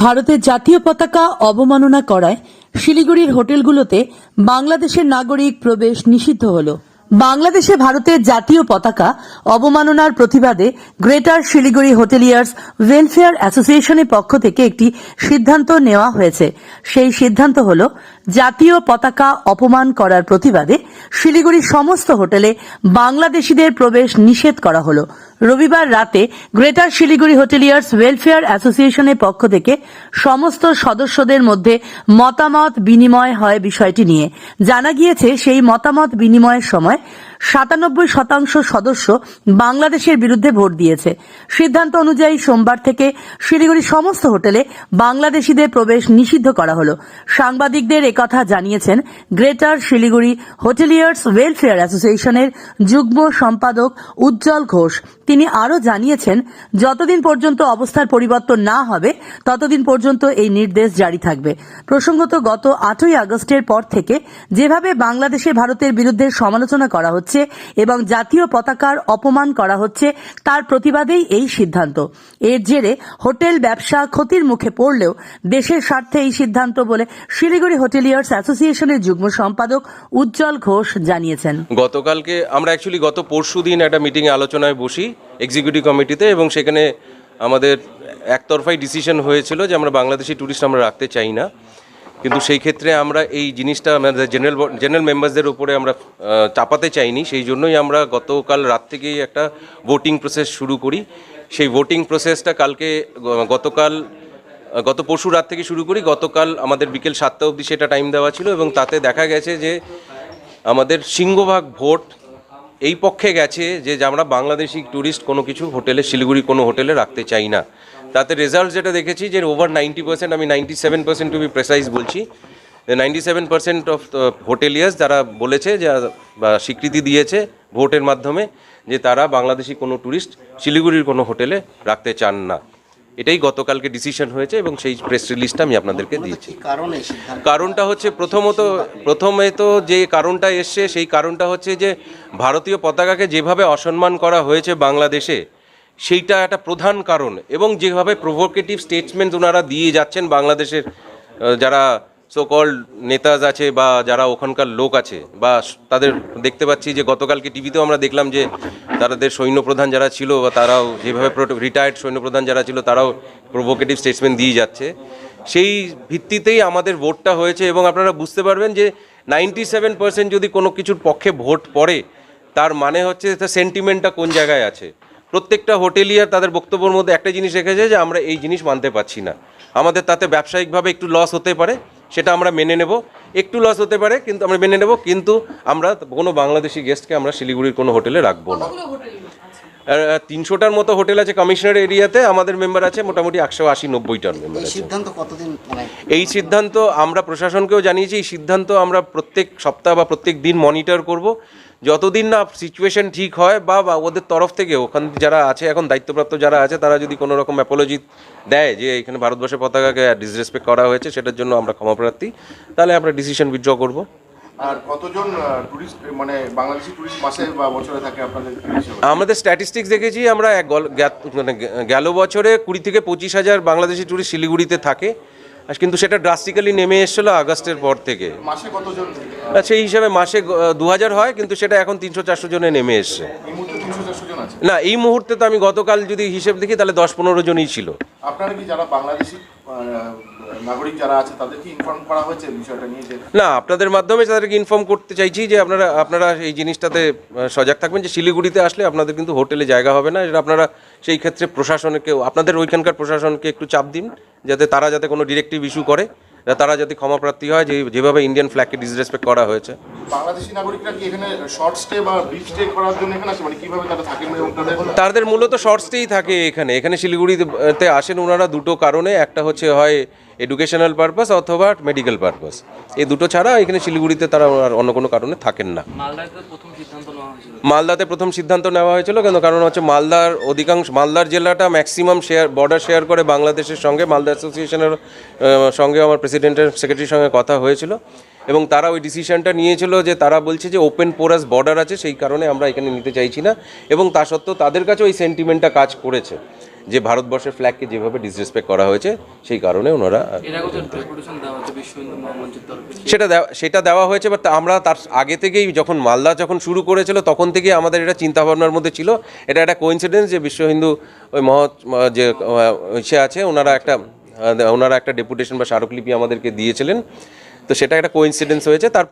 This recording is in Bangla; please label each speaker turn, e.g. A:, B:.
A: ভারতের জাতীয় পতাকা অবমাননা করায় শিলিগুড়ির হোটেলগুলোতে বাংলাদেশের নাগরিক প্রবেশ নিষিদ্ধ হল। বাংলাদেশে ভারতের জাতীয় পতাকা অবমাননার প্রতিবাদে গ্রেটার শিলিগুড়ি হোটেলিয়ার্স ওয়েলফেয়ার অ্যাসোসিয়েশনের পক্ষ থেকে একটি সিদ্ধান্ত নেওয়া হয়েছে। সেই সিদ্ধান্ত হল জাতীয় পতাকা অপমান করার প্রতিবাদে শিলিগুড়ির সমস্ত হোটেলে বাংলাদেশিদের প্রবেশ নিষেধ করা হলো। রবিবার রাতে গ্রেটার শিলিগুড়ি হোটেলিয়ার্স ওয়েলফেয়ার অ্যাসোসিয়েশনের পক্ষ থেকে সমস্ত সদস্যদের মধ্যে মতামত বিনিময় হয় বিষয়টি নিয়ে। জানা গিয়েছে, সেই মতামত বিনিময়ের সময় সাতানব্বই শতাংশ সদস্য বাংলাদেশের বিরুদ্ধে ভোট দিয়েছে। সিদ্ধান্ত অনুযায়ী সোমবার থেকে শিলিগুড়ির সমস্ত হোটেলে বাংলাদেশিদের প্রবেশ নিষিদ্ধ করা হল। সাংবাদিকদের একথা জানিয়েছেন গ্রেটার শিলিগুড়ি হোটেলিয়ার্স ওয়েলফেয়ার অ্যাসোসিয়েশনের যুগ্ম সম্পাদক উজ্জ্বল ঘোষ। তিনি আরও জানিয়েছেন, যতদিন পর্যন্ত অবস্থার পরিবর্তন না হবে, ততদিন পর্যন্ত এই নির্দেশ জারি থাকবে। প্রসঙ্গত গত আটই আগস্টের পর থেকে যেভাবে বাংলাদেশে ভারতের বিরুদ্ধে সমালোচনা করা হচ্ছে এবং জাতীয় পতাকার অপমান করা হচ্ছে তার প্রতিবাদেই এই সিদ্ধান্ত। এর জেরে হোটেল ব্যবসা ক্ষতির মুখে পড়লেও দেশের স্বার্থে এই সিদ্ধান্ত বলে শিলিগুড়ি হোটেলিয়ার্স অ্যাসোসিয়েশনের যুগ্ম সম্পাদক উজ্জ্বল ঘোষ জানিয়েছেন।
B: গতকালকে আমরা অ্যাকচুয়ালি গত পরশু দিন একটা মিটিংয়ে আলোচনায় বসি এক্সিকিউটিভ কমিটিতে এবং সেখানে আমাদের একতরফাই ডিসিশন হয়েছিল যে আমরা বাংলাদেশি ট্যুরিস্ট আমরা রাখতে চাই না। কিন্তু সেই ক্ষেত্রে আমরা এই জিনিসটা আমাদের জেনারেল জেনারেল মেম্বারসদের উপরে আমরা চাপাতে চাইনি। সেই জন্যই আমরা গতকাল রাত থেকেই একটা ভোটিং প্রসেস শুরু করি। সেই ভোটিং প্রসেসটা কালকে গতকাল গত পরশু রাত থেকে শুরু করি। গতকাল আমাদের বিকেল সাতটা অবধি সেটা টাইম দেওয়া ছিল এবং তাতে দেখা গেছে যে আমাদের সিংহভাগ ভোট এই পক্ষে গেছে যে যে আমরা বাংলাদেশি ট্যুরিস্ট কোনো কিছু হোটেলে, শিলিগুড়ি কোনো হোটেলে রাখতে চাই না। তাতে রেজাল্ট যেটা দেখেছি যে ওভার নাইনটি পার্সেন্ট আমি ninety seven percent to be precise বলছি। Ninety seven percent of hoteliers যারা বলেছে যে বা স্বীকৃতি দিয়েছে ভোটের মাধ্যমে যে তারা বাংলাদেশি কোনো ট্যুরিস্ট শিলিগুড়ির কোনো হোটেলে রাখতে চান না। এটাই গতকালকে ডিসিশন হয়েছে এবং সেই প্রেস রিলিজটা আমি আপনাদেরকে দিয়েছি। কারণটা হচ্ছে প্রথমত প্রথমে তো যে কারণটা এসছে সেই কারণটা হচ্ছে যে ভারতীয় পতাকাকে যেভাবে অসম্মান করা হয়েছে বাংলাদেশে সেইটা একটা প্রধান কারণ। এবং যেভাবে প্রভোকেটিভ স্টেটমেন্ট ওনারা দিয়ে যাচ্ছেন বাংলাদেশের যারা সোকল্ড নেতাজ আছে বা যারা ওখানকার লোক আছে বা তাদের দেখতে পাচ্ছি যে গতকালকে টিভিতেও আমরা দেখলাম যে তাদের সৈন্যপ্রধান যারা ছিল বা তারাও যেভাবে রিটায়ার্ড সৈন্যপ্রধান যারা ছিল তারাও প্রভোকেটিভ স্টেটমেন্ট দিয়ে যাচ্ছে। সেই ভিত্তিতেই আমাদের ভোটটা হয়েছে এবং আপনারা বুঝতে পারবেন যে নাইনটি সেভেন পার্সেন্ট যদি কোনো কিছুর পক্ষে ভোট পড়ে, তার মানে হচ্ছে সেন্টিমেন্টটা কোন জায়গায় আছে। প্রত্যেকটা হোটেলিয়ার তাদের বক্তব্যের মধ্যে একটা জিনিস রেখেছে যে আমরা এই জিনিস মানতে পারছি না। আমাদের তাতে ব্যবসায়িকভাবে একটু লস হতে পারে, সেটা আমরা মেনে নেব। একটু লস হতে পারে, কিন্তু আমরা মেনে নেব, কিন্তু আমরা কোনো বাংলাদেশি গেস্টকে আমরা শিলিগুড়ির কোনো হোটেলে রাখব না। তিনশোটার মতো হোটেল আছে কমিশনার এরিয়াতে আমাদের মেম্বার আছে মোটামুটি একশো আশি নব্বইটার মেম্বার আছে।
C: সিদ্ধান্ত কতদিন মানে?
B: এই সিদ্ধান্ত আমরা প্রশাসনকেও জানিয়েছি এই সিদ্ধান্ত আমরা প্রত্যেক সপ্তাহ বা প্রত্যেক দিন মনিটর করব। যতদিন না সিচুয়েশন ঠিক হয় বা বা ওদের তরফ থেকে ওখান যারা আছে এখন দায়িত্বপ্রাপ্ত যারা আছে তারা যদি কোনো রকম অ্যাপোলজি দেয় যে এখানে ভারতবর্ষের পতাকাকে ডিসরেসপেক্ট করা হয়েছে সেটার জন্য আমরা ক্ষমাপ্রার্থী তাহলে আমরা ডিসিশন উইথড্র করব।
D: আর কতজন টুরিস্ট মানে বাংলাদেশি টুরিস্ট মাসে বা বছরে থাকে আপনাদের
B: আমাদের স্ট্যাটিস্টিক্স দেখেছি আমরা মানে গেল বছরে কুড়ি থেকে পঁচিশ হাজার বাংলাদেশি টুরিস্ট শিলিগুড়িতে থাকে। কিন্তু সেটা ড্রাস্টিক্যালি নেমে এসেছিল আগস্টের পর থেকে।
D: মাসে কতজন?
B: সেই হিসাবে মাসে দু হাজার হয় কিন্তু সেটা এখন তিনশো চারশো জনে নেমে এসছে
D: এই মুহূর্তে তিনশো চারশো জন আছে।
B: না এই মুহূর্তে তো আমি গতকাল যদি হিসেব দেখি তাহলে দশ পনেরো জনই ছিল।
D: আপনারা কি যারা বাংলাদেশি নাগরিক যারা আছে তাদেরকে ইনফর্ম করা হয়েছে বিষয়টা নিয়ে
B: না আপনাদের মাধ্যমে তাদেরকে ইনফর্ম করতে চাইছি যে আপনারা আপনারা এই জিনিসটাতে সজাগ থাকবেন যে শিলিগুড়িতে আসলে আপনাদের কিন্তু হোটেলে জায়গা হবে না এটা আপনারা সেই ক্ষেত্রে প্রশাসনকে আপনাদের ওইখানকার প্রশাসনকে একটু চাপ দিন যাতে তারা যাতে কোনো ডিরেক্টিভ ইস্যু করে। তারা যাতে ক্ষমাপ্রার্থী হয় যে যেভাবে ইন্ডিয়ান ফ্ল্যাগকে ডিসরেসপেক্ট করা হয়েছে।
D: বাংলাদেশি নাগরিকরা কি এখানে শর্ট স্টে বা ব্রিফ স্টে করার জন্য এখানে আছে মানে কীভাবে তারা থাকেন তাদের
B: তাদের মূলত শর্ট স্টেই থাকে এখানে। এখানে শিলিগুড়িতে আসেন ওনারা দুটো কারণে। একটা হচ্ছে হয় এডুকেশনাল পারপাস অথবা মেডিকেল পারপাস এই দুটো ছাড়া এখানে শিলিগুড়িতে তারা আর অন্য কোনো কারণে থাকেন না।
E: মালদাতে প্রথম সিদ্ধান্ত নেওয়া হয়েছিল।
B: মালদাতে প্রথম সিদ্ধান্ত নেওয়া হয়েছিল কেন কারণ হচ্ছে মালদার অধিকাংশ মালদার জেলাটা ম্যাক্সিমাম শেয়ার বর্ডার শেয়ার করে বাংলাদেশের সঙ্গে। মালদা অ্যাসোসিয়েশনের সঙ্গে আমার প্রেসিডেন্টের সেক্রেটারির সঙ্গে কথা হয়েছিল এবং তারা ওই ডিসিশনটা নিয়েছিল যে তারা বলছে যে ওপেন পোরাস বর্ডার আছে সেই কারণে আমরা এখানে নিতে চাইছি না। এবং তা সত্ত্বেও তাদের কাছে ওই সেন্টিমেন্টটা কাজ করেছে যে ভারতবর্ষের ফ্ল্যাগকে যেভাবে ডিসরেসপেক্ট করা হয়েছে সেই কারণে ওনারা সেটা দেওয়া সেটা দেওয়া হয়েছে বাট আমরা তার আগে থেকেই যখন মালদা যখন শুরু করেছিল তখন থেকেই আমাদের এটা চিন্তা ভাবনার মধ্যে ছিল। এটা একটা কোইন্সিডেন্স যে বিশ্ব হিন্দু ওই মহৎ যে সে আছে ওনারা একটা ওনারা একটা ডেপুটেশন বা স্মারকলিপি আমাদেরকে দিয়েছিলেন। তো সেটা একটা কোইন্সিডেন্স হয়েছে। তার